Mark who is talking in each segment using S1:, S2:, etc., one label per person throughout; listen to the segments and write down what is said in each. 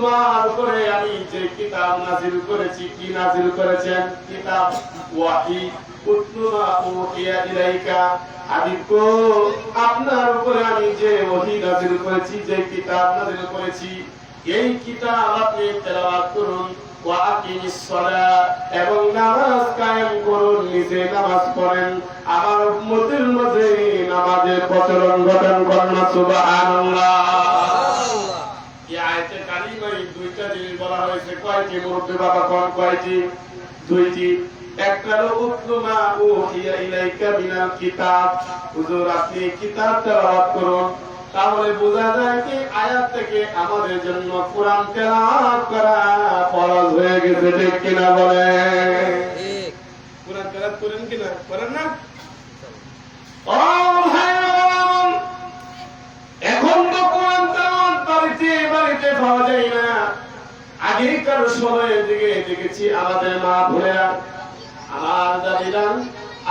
S1: তোমার উপরে আমি যে কিতাব নাজিল করেছি, কি নাজিল করেছেন? কিতাব ওয়াহি। আপনার উপরে আমি যে ওহী নাজিল করেছি, যে কিতাব নাজিল করেছি, এই কিতাব আপনি তেলাওয়াত করুন। এবং নামাজ কায়েম করুন, নিজে নামাজ পড়েন। আমার মধ্যে নামাজের প্রচলন ঘটান কন্যা সুবহানাল্লাহ এই আয়াতে কারিমায় দুইটা জিনিস হয়েছে কয়টি মুরব্বী বাবা কোন কয়টি? দুইটি। একটা হলো উতলুমা উহিয়া ইলাইকা মিনাল কিতাব। হুজুর আপনি কিতাব তেলাওয়াত করুন। তাহলে বোঝা যায় কি আয়াত থেকে আমাদের জন্য কোরআন তেলাওয়াত করা ফরজ হয়ে গেছে ঠিক কিনা বলে? কোরআন তেলাওয়াত করেন কিনা করেন না? ও এখন তো কোরআন তেলাওয়াত বাড়িতে বাড়িতে পাওয়া যায় না। আগেকার সময়ের দিকে দেখেছি, আমাদের মা বোনেরা, আমার দাদিরা,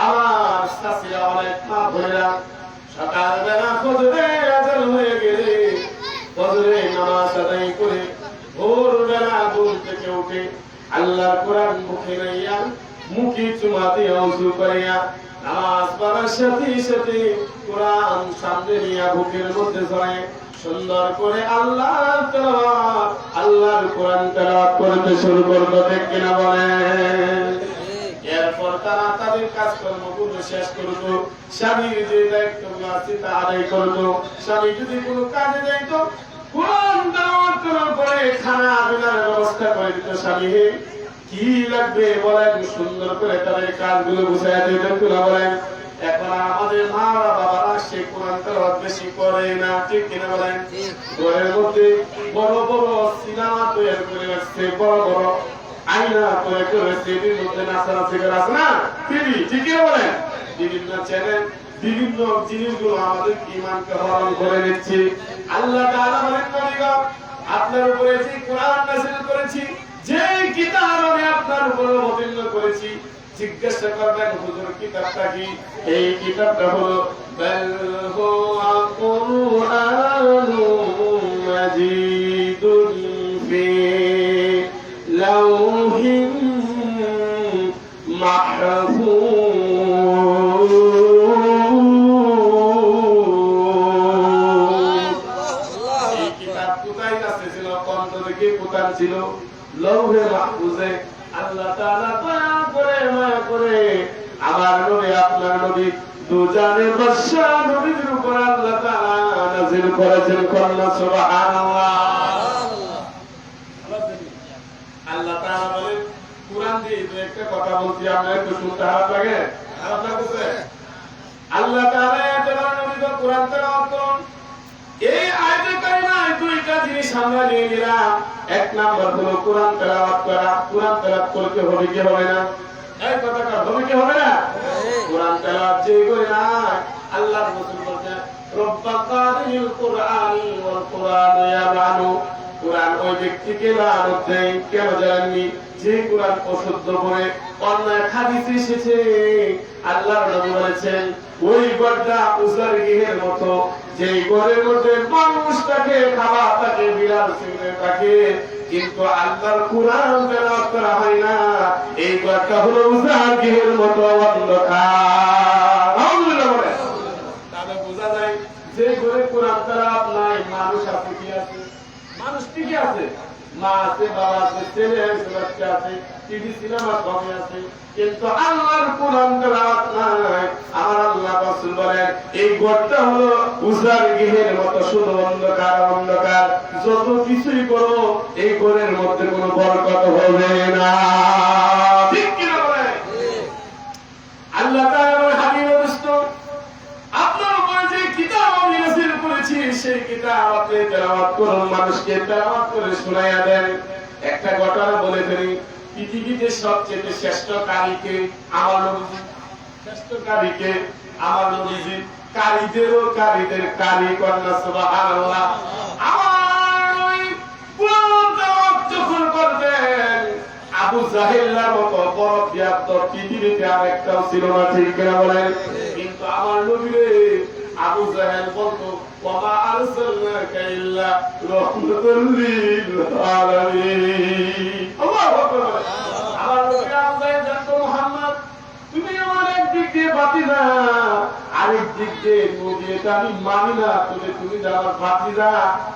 S1: আমার শাশিরা অনেক মা বোনেরা হয়ে গেলে নামাজ আদায় করে থেকে উঠে আল্লাহর কোরআন মুখে নাইয়া মুখে চুমা দিয়ে করিয়া, নামাজ পড়ার সাথে সাথে কোরআন সামনে নিয়ে বুকের মধ্যে ধরে। সুন্দর করে আল্লাহ আল্লাহর কোরআন তেলাওয়াত করতে শুরু করবে ঠিক কিনা বলেন এরপর তারা তাদের শেষ স্বামীর যে আছে তা আদায় স্বামী যদি কোনো কাজে যাইত কোরআন তেলাওয়াত করার পরে খানা আবিনার ব্যবস্থা করে দিত স্বামী। কি লাগবে বলেন? সুন্দর করে তাদের কাজগুলো বুঝাই কিনা বলেন? এখন আমাদের মারা বাবারা সে কোরআন তেলাওয়াত বেশি করে না, ঠিক কিনা বলেন? ঘরের মধ্যে বড় বড় সিনেমা তৈরি করে রাখছে, বড় বড় তৈরি করে মধ্যে আছে না? টিভি ঠিকই বলেন? বিভিন্ন চ্যানেল বিভিন্ন জিনিসগুলো আমাদের ইমানকে হরণ করে নিচ্ছে। আল্লাহ তাআলা বলেন আপনার উপরে যে কোরআন নাযিল করেছি যে কিতাব আমি আপনার উপরে অবতীর্ণ করেছি জিজ্ঞাসা করবেন হুজুর, কিতাবটা কি? এই কিতাবটা হলো, বাল হুয়া কুরআনুম মাজিদুন ফি লাউহিন মাহফুজ নবী দুজানের নবীর উপর আল্লাহ তাআলা নাযিল করেছেন কন্যা, সুবহানাল্লাহ। আল্লাহ তাআলা বলেন, কোরআন দিয়ে দু একটা কথা বলছি, আপনার একটু শুনতে খারাপ লাগে? খারাপ লাগতেছে? আল্লাহ তাআলা বড় নবীকে কোরআন তেলাওয়াত করুন। এই আয়াতে কারিমায় দুইটা জিনিস আমরা নিয়ে নিলাম। এক নাম্বার হলো কোরআন তেলাওয়াত করা। কোরআন তেলাওয়াত করতে হবে, কি হবে না? এই কথাটা হবে, কি হবে না? কোরআন তেলাওয়াত করে না আল্লাহ রাসূল কুরআনি ওয়াল কুরআন কোরআন ওই ব্যক্তিকে লানত দেয় কেন জানেননি যে কোরআন অশুদ্ধ করে অন্যায় এসেছে। আল্লাহর নবী বলেছেন, ওই উজার গৃহের মতো ঘরের মধ্যে খাবার বিড়াল কিন্তু আল্লাহর কোরআন তেলাওয়াত করা হয় না। এই ঘরটা হলো উজার গৃহের মতো অন্ধকার আলহামদুলিল্লাহ বলেন। তাহলে বোঝা যায় যে ঘরে কোরআন তেলাওয়াত নাই মানুষ আছে কি আছে মানুষ ঠিকই আছে আমার এই হলো অন্ধকার অন্ধকার। যত কিছুই করো এই ঘরের মধ্যে কোনো বরকত হবে না ঠিক কিনা বলেন আল্লাহ তাআলার হাবিব রাসূল আপনার উপরে যে কিতাব আমি নাযিল করেছি সেই কিতাব আপনি তেলাওয়াত করুন মানুষকে তেলাওয়াত করে শোনাইয়া দেন। একটা ঘটনা বলে ফেলি। পৃথিবীতে সবচেয়ে শ্রেষ্ঠ কারীকে আমার শ্রেষ্ঠ কারীকে আমার নবীজি কারীদেরও কারীদের কারী কন্যা, সুবহানাল্লাহ। আমার ওই যখন করবেন, আবু জাহেল্লার মতো বড় বিয়াপ্ত পৃথিবীতে আর একটাও ছিল না, ঠিক কিনা বলেন? কিন্তু আমার নবীরে আবু জাহেল বলতো ওয়ামা আরসালনাকা ইল্লা রাহমাতাল লিল আলামিন আল্লাহু আমার নবী আমাদের জানতো মুহাম্মদ, তুমি আমার একদিক দিয়ে বাতিজা আরেক দিক দিয়ে নবী এটা আমি মানি না। তবে তুমি আমার বাতিজা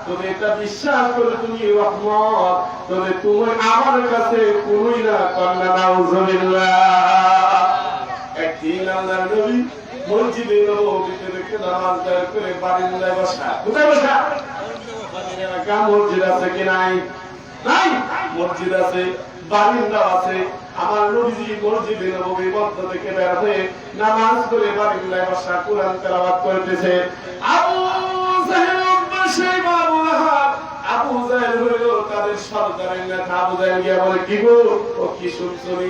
S1: তবে এটা বিশ্বাস করে তুমি রহমত। তবে তুমি আমার কাছে কোনই না, কন্যা, নাউজুবিল্লাহ। একদিন আল্লাহর নবী মসজিদে নববীতে রেখে নামাজ আদায় করে বারিন্দায় বসা কোথায় বসা এলাকা মসজিদ আছে কি নাই নাই মসজিদ আছে বারিন্দা আছে আমার নবীজি মসজিদে নববী মধ্য থেকে বের হয়ে নামাজ করে বারিন্দায় বসা কোরআন তেলাওয়াত করতেছে আবু জাহেল বসে বাবু আবু জাহেল হইল তাদের সরদারের নেতা। আবু জাহেল গিয়া বলে, কি গো? ও কি শুনছনি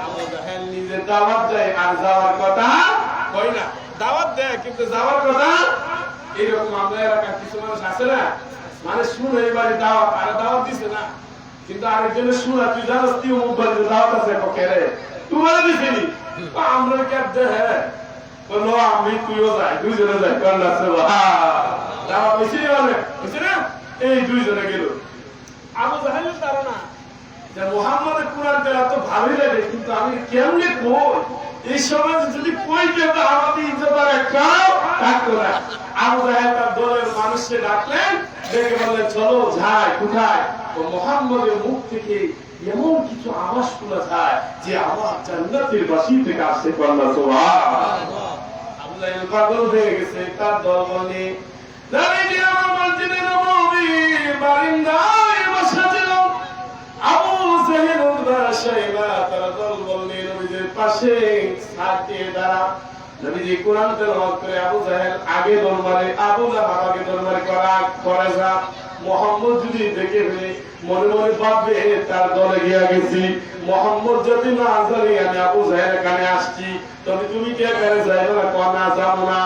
S1: দাওয়াত দেয়, আর যাওয়ার কথা কই না। দাওয়াত দেয়, কিন্তু যাওয়ার কথা এরকম আমরা এলাকার কিছু মানুষ আছে না মানে শুনে এই বাড়ি দাওয়াত, আর দাওয়াত দিছে না। কিন্তু আরেকজনের শোনা, তুই জানাস তুই অমুক বাড়িতে দাওয়াত আছে পক্ষে রে। তোমার দিছিনি আমরা কি আর দে হ্যাঁ? বলল আমি তুইও যাই, দুইজনে যাই সেবা দাওয়াত হয়েছি মানে হয়েছে না? এই দুইজনে গেল। আবু জাহেলের ধারণা যে মোহাম্মদের কোরআন তেলা তো ভালোই লাগে, কিন্তু আমি কেমনে কই এই সময় যদি কই কেউ আমাদের ইজ্জত আর একটা থাকতো না। আবু জাহেল তার দলের মানুষকে ডাকলেন, ডেকে বললেন, চলো যাই কোথায় তো মোহাম্মদের মুখ থেকে এমন কিছু আওয়াজ শোনা যায় যে আমার জান্নাতের বাসি থেকে আসছে কন্যা সুবহানাল্লাহ। আবু জাহেল পাগল হয়ে গেছে, তার দল বলে বারিন্দায় বসা ছিল আবু উতবা তারা দল বললে নবীজির পাশে দাঁড়া। নবীজি কোরআন তেলাওয়াত করে আবু জাহেল আগে দরবারে, আবু আগে দরবারে করা করে যা। মোহাম্মদ যদি দেখে ফেলে, মনে মনে ভাববে তার দলে গিয়া গেছি। মোহাম্মদ যদি না আমি আবু জাহেল এখানে আসছি। তবে তুমি কে এখানে যাইবে না কনা যাব না।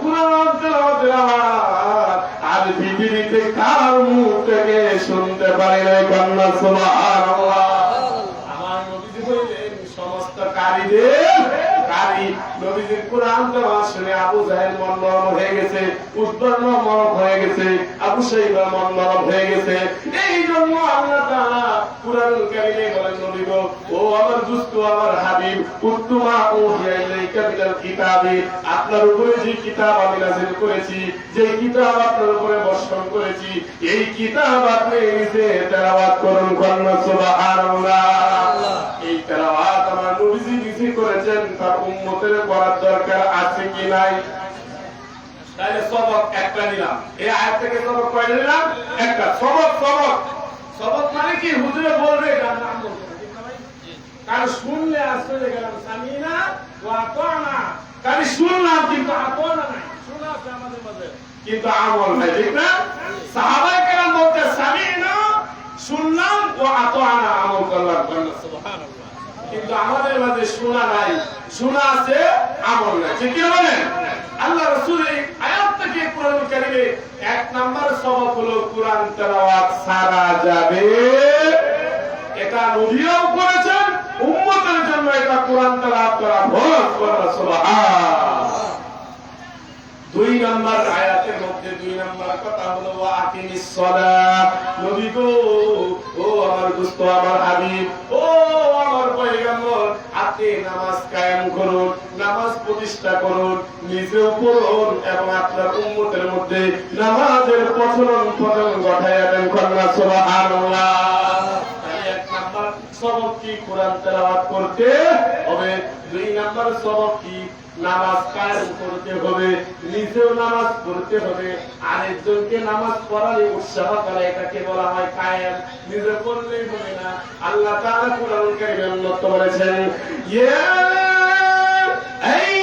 S1: কোরআন আর পৃথিবীতে কার মুখ থেকে শুনতে পারি নাই, কন্যা আমার নবীজি হইলেন সমস্ত কারীদের কারী নবীজির আপনার উপরে যে কিতাব আমি নাযিল করেছি, যে কিতাব আপনার উপরে বর্ষণ করেছি, এই কিতাব আপনি নিজে তেলাওয়াত করুন কন্যা সুবহানাল্লাহ। তার উম্মতের করার দরকার আছে কি নাই? তাহলে সবক একটা নিলাম। এই থেকে সবক নিলাম? একটা। সবক সবক। সবক মানে কি? হুজুরে বলবে? কারণ শুনলে আসলে গেলাম কারণ শুনলাম, কিন্তু নাই। আমাদের কিন্তু আমল নাই, ঠিক না? সাহাবায়ে কেরাম বলতে সামিনা, শুনলাম ও আতানা আমল করলাম। কিন্তু আমাদের মাঝে শোনা নাই। শোনা আছে, আমল নাই। কি বলেন? আল্লাহ রাসূল এই আয়াত থেকে কোরআন কারিমে এক নাম্বার সবক হলো, কোরআন তেলাওয়াত সারা যাবে। এটা নবীও করেছেন, উম্মতের জন্য এটা কোরআন তেলাওয়াত করা ফরজ করা সুবহান। দুই আয়াতের মধ্যে দুই কথা হলো নবী গো, ও আমার দোস্ত আমার হাবিব, ও আমার পয়গম্বর, আপনি নামাজ কায়েম করুন, নামাজ প্রতিষ্ঠা করুন, নিজেও পড়ুন এবং আপনার উম্মতের মধ্যে নামাজের প্রচলন প্রচলন ঘটাইয়া দেন সবক কি কোরআন তেলাওয়াত করতে হবে? দুই নাম্বার সবক কি নামাজ কায়েম করতে হবে, নিজেও নামাজ পড়তে হবে। আরেকজনকে নামাজ পড়ালে উৎসাহ করা, এটাকে বলা হয় কায়েম। নিজে পড়লেই হবে না। আল্লাহ তাআলা কোরআন কারিমে উন্নত করেছেন ইয়া আইয়ুহাল্লাযীনা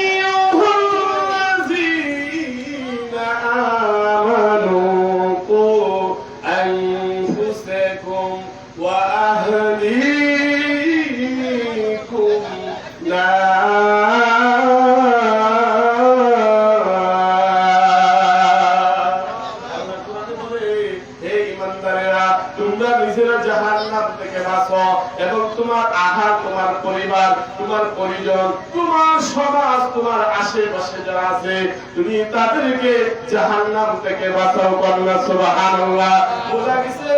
S1: আহার, তোমার পরিবার, তোমার পরিজন, তোমার সমাজ, তোমার আশেপাশে যারা আছে, তুমি তাদেরকে জাহান্নাম থেকে বাঁচাও কন্যা সুবহানাল্লাহ। বোঝা গেছে?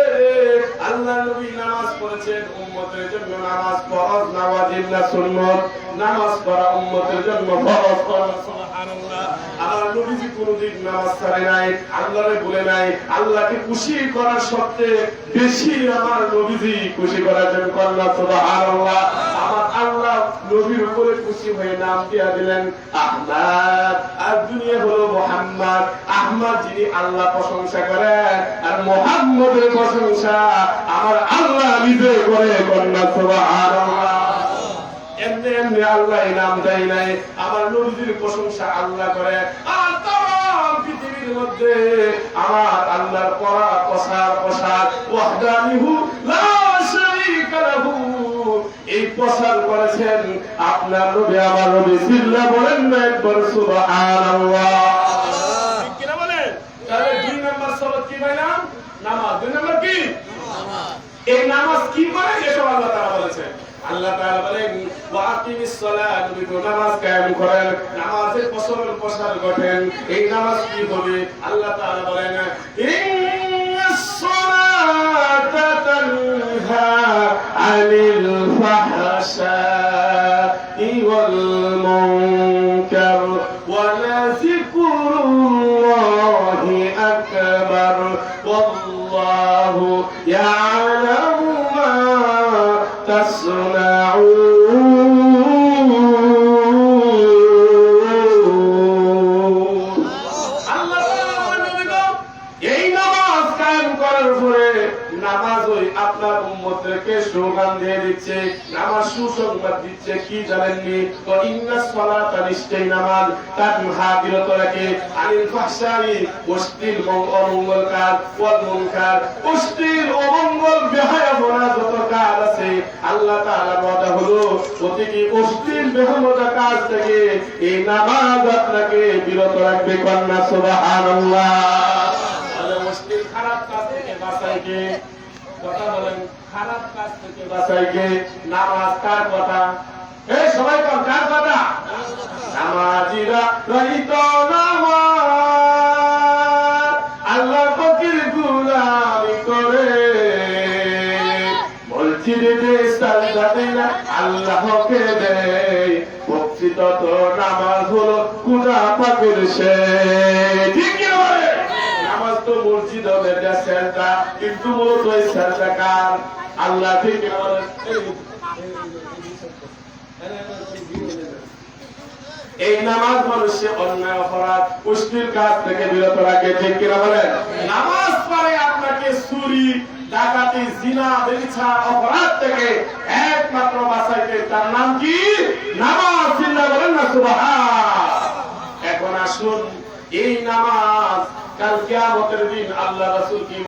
S1: আল্লাহ নবী নামাজ পড়েছেন আমার আল্লাহ নবীর উপরে খুশি হয়ে নাম দিয়া দিলেন, আহমদ। আর দুনিয়া হলো মোহাম্মদ। আহমদ যিনি আল্লাহ প্রশংসা করেন, আর মোহাম্মদের প্রশংসা আমার আল্লাহ নিজে করে আমার এই প্রসার করেছেন আপনার নবী আমার নবী। বলেন না একবার সুবহানাল্লাহ ঠিক কিনা বলেন তাহলে দুই নাম্বার সবক কি ভাইলাম নামাজ দুই নাম্বার কি এই নামাজ কি করে এসব আল্লাহ তাআলা বলেছেন আল্লাহ তাআলা বলেন ওয়া সালাত তুমি তো নামাজ কায়েম করেন, নামাজের প্রচলন প্রসার ঘটেন, এই নামাজ কি হবে? আল্লাহ তাআলা বলেন ইন্নাস সালাতা তানহা আনিল ফাহশাই ওয়াল মুনকার ওয়া লাযিকরুল্লাহি আকবার, ওয়াল্লাহু ইয়ালামু দিচ্ছে নামাজ সুসংবাদ দিচ্ছে, কি জানেননি? তো ইন্নাস সালাতা নিশ্চয়ই নামাজ। তানহা বিরত রাখে আনিল ফাহশাই অশ্লীল অমঙ্গল কাজ, ওয়াল মুনকার। অশ্লীল অমঙ্গল বেহায়াপনা যত কাজ আছে। আল্লাহ তাআলার ওয়াদা হলো প্রতিটি অশ্লীল বেহামদা কাজ থেকে এই নামাজ আপনাকে বিরত রাখবে কন্যা, সুবহানাল্লাহ। তাহলে মুশকিল খারাপ কাজ থেকে বাঁচাই কে? কথা বলেন। খারাপ কাজ থেকে বাঁচাইকে নামাজ কার কথা? এই সবাই কর কার কথা? নামাজিরা রহিত নামাজ। আল্লাহ ফকির গুলামি করে। মসজিদে যে সাজদা না আল্লাহকে দেয়। প্রকৃত তো নামাজ হলো খুদা পাকের সে ঠিক কি নামাজ তো মসজিদ কিন্তু মূলত সেজদা কার? আল্লাহ ঠিক কি বলে এই নামাজ মানুষের অন্যায়, অপরাধ অশ্লীল কাজ থেকে বিরত রাখে, ঠিক কিনা বলেন? নামাজ পড়ে আপনাকে চুরি, ডাকাতি, জিনা বেবিচা অপরাধ থেকে একমাত্র বাঁচাইতে তার নাম কি? নামাজ চিন্তা বলেন না, সুবহান। এখন আসুন, এই নামাজ কাল কিয়ামতের দিন আল্লাহ রাসূল কি